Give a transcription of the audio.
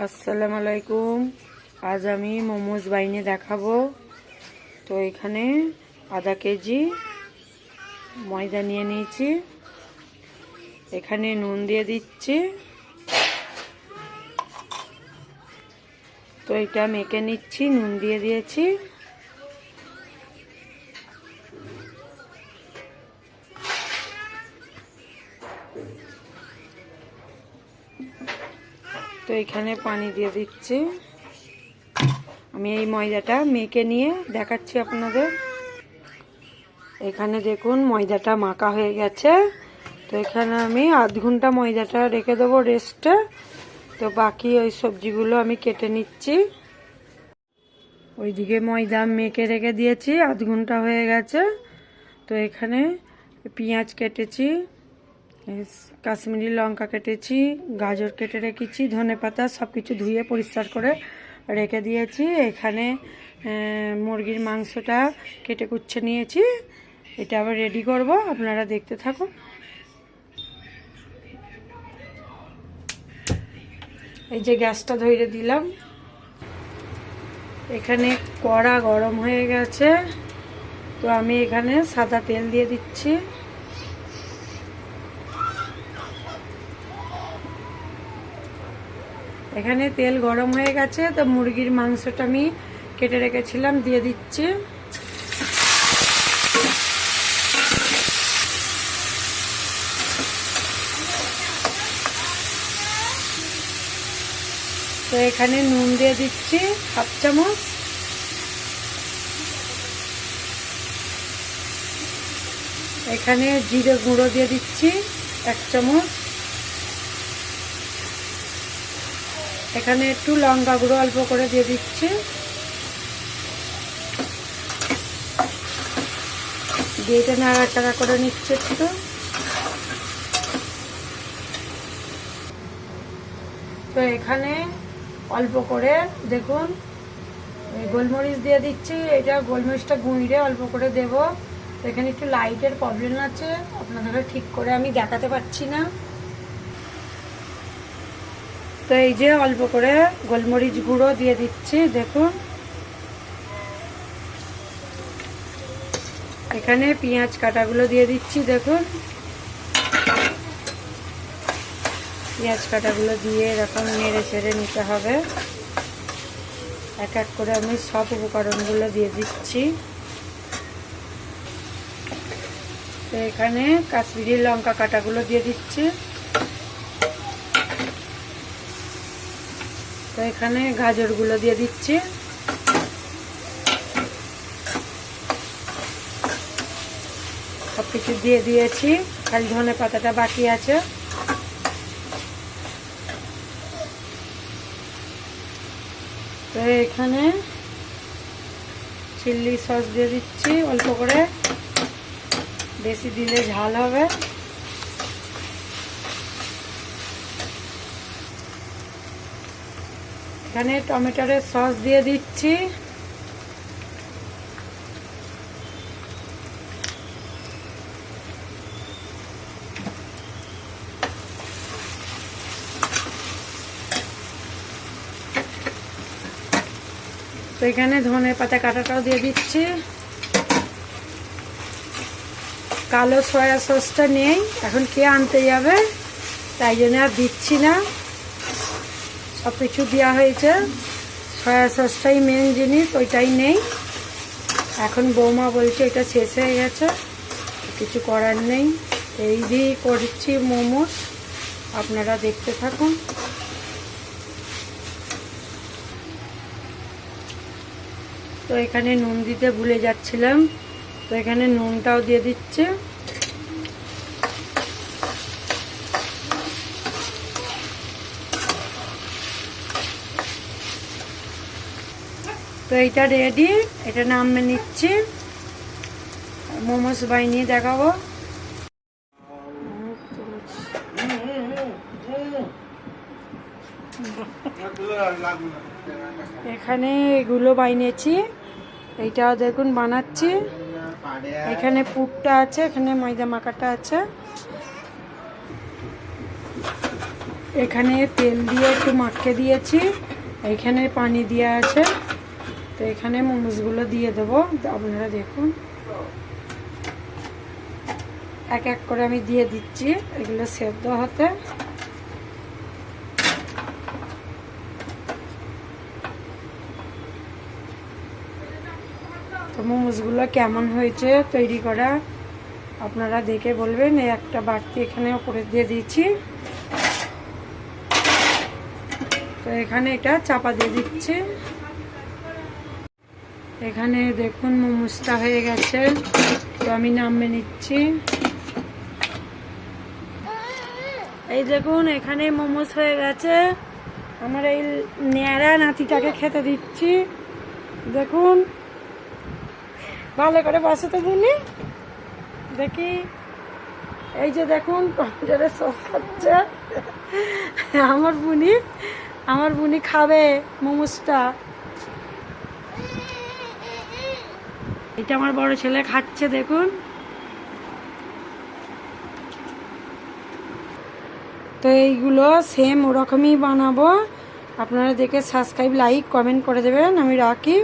আসসালামু আলাইকুম। আজ আমি মোমোজ বাইনে দেখাবো। তো এখানে আধা কেজি ময়দা নিয়ে নিয়েছি। এখানে নুন দিয়ে দিচ্ছি। তো এটা মেখে নিচ্ছি, নুন দিয়ে দিয়েছি। তো এখানে পানি দিয়ে দিচ্ছি। আমি এই ময়দাটা মেখে নিয়ে দেখাচ্ছি আপনাদের। এখানে দেখুন ময়দাটা মাখা হয়ে গেছে। তো এখানে আমি আধ ঘণ্টা ময়দাটা রেখে দেবো রেস্টে তো বাকি ওই সবজিগুলো আমি কেটে নিচ্ছি। ওইদিকে ময়দা মেখে রেখে দিয়েছি, আধ ঘণ্টা হয়ে গেছে। তো এখানে পেঁয়াজ কেটেছি কাশ্মীরি লঙ্কা কেটেছি, গাজর কেটে রেখেছি, ধনে পাতা সব কিছু ধুয়ে পরিষ্কার করে রেখে দিয়েছি। এখানে মুরগির মাংসটা কেটে কুচ্ছে নিয়েছি। এটা আবার রেডি করব, আপনারা দেখতে থাকুন। এই যে গ্যাসটা ধরে দিলাম। এখানে কড়া গরম হয়ে গেছে। তো আমি এখানে সাদা তেল দিয়ে দিচ্ছি। এখানে তেল গরম হয়ে গেছে, তো মুরগির মাংসটা আমি কেটে রেখেছিলাম, দিয়ে দিচ্ছি। তো এখানে নুন দিয়ে দিচ্ছি, হাফ চামচ। এখানে জিরে গুঁড়ো দিয়ে দিচ্ছি, এক চামচ। এখানে একটু লঙ্কা গুঁড়ো অল্প করে দিয়ে দিচ্ছি। দিয়ে এটা নাড়াচাড়া করে নিচ্ছে একটু। তো এখানে অল্প করে দেখুন গোলমরিচ দিয়ে দিচ্ছি। এটা গোলমরিচটা গুঁড়ে অল্প করে দেব। এখানে একটু লাইটের প্রবলেম আছে। আপনাদের ঠিক করে আমি দেখাতে পারছি না। তো এই যে অল্প করে গোলমরিচ গুঁড়ো দিয়ে দিচ্ছি, দেখুন। এখানে পেঁয়াজ কাটাগুলো দিয়ে দিচ্ছি, দেখুন। পেঁয়াজ কাটাগুলো দিয়ে এরকম নেড়ে ছেড়ে নিতে হবে। এক এক করে আমি সব উপকরণগুলো দিয়ে দিচ্ছি। তো এখানে কাশ্মীরি লঙ্কা কাটাগুলো দিয়ে দিচ্ছি। এখানে গাজরগুলো দিয়ে দিচ্ছি। সব কিছু দিয়ে দিয়েছি। খালি ধনে পাতাটা বাকি আছে। তো এখানে চিল্লি সস দিয়ে দিচ্ছি অল্প করে। বেশি দিলে ঝাল হবে। এখানে টমেটোরের সস দিয়ে দিচ্ছি। তো এখানে ধনে পাতা কাটাটাও দিয়ে দিচ্ছি। কালো সয়া সসটা নেই, এখন কে আনতে যাবে? তাই জন্য আর দিচ্ছি না। সব কিছু দেওয়া হয়েছে। সয়া সসটাই মেন জিনিস, ওইটাই নেই। এখন বৌমা বলছে, এটা শেষ হয়ে গেছে, কিছু করার নেই। এই দিয়ে করছি মোমোস আপনারা দেখতে থাকুন। তো এখানে নুন দিতে ভুলে যাচ্ছিলাম। তো এখানে নুনটাও দিয়ে দিচ্ছে। তো এইটা রেডি এটা নামে নিচ্ছি। মোমোস বানিয়ে দেখাবো। এখানে এগুলো বানিয়েছি এইটাও দেখুন বানাচ্ছি। এখানে পুরটা আছে, এখানে ময়দা মাখাটা আছে। এখানে তেল দিয়ে একটু মাখিয়ে দিয়েছি। এখানে পানি দেওয়া আছে। তো এখানে মোমোসগুলো দিয়ে দেবো। আপনারা দেখুন। এক এক করে আমি দিয়ে দিচ্ছি। এগুলো সেদ্ধ হতে। তো মোমোসগুলো কেমন হয়েছে তৈরি করা আপনারা দেখে বলবেন। এই একটা বাড়তি এখানে ওপরে দিয়ে দিচ্ছি। তো এখানে এটা চাপা দিয়ে দিচ্ছি। এখানে দেখুন মোমোসটা হয়ে গেছে। তো আমি নামিয়ে নিচ্ছি। এই দেখুন, এখানে মোমোস হয়ে গেছে। আমার এই ন্যাড়া নাতিটাকে খেতে দিচ্ছি। দেখুন। ভালো করে বসে তো বুনি দেখি। এই যে দেখুন টমেটোরে সস খাচ্ছে। আমার বুনি আমার বুনি খাবে মোমোসটা। এটা আমার বড় ছেলে খাচ্ছে, দেখুন। তো এইগুলো সেম ওরকমই বানাবো। আপনারা দেখে সাবস্ক্রাইব লাইক কমেন্ট করে দেবেন। আমি রাখি।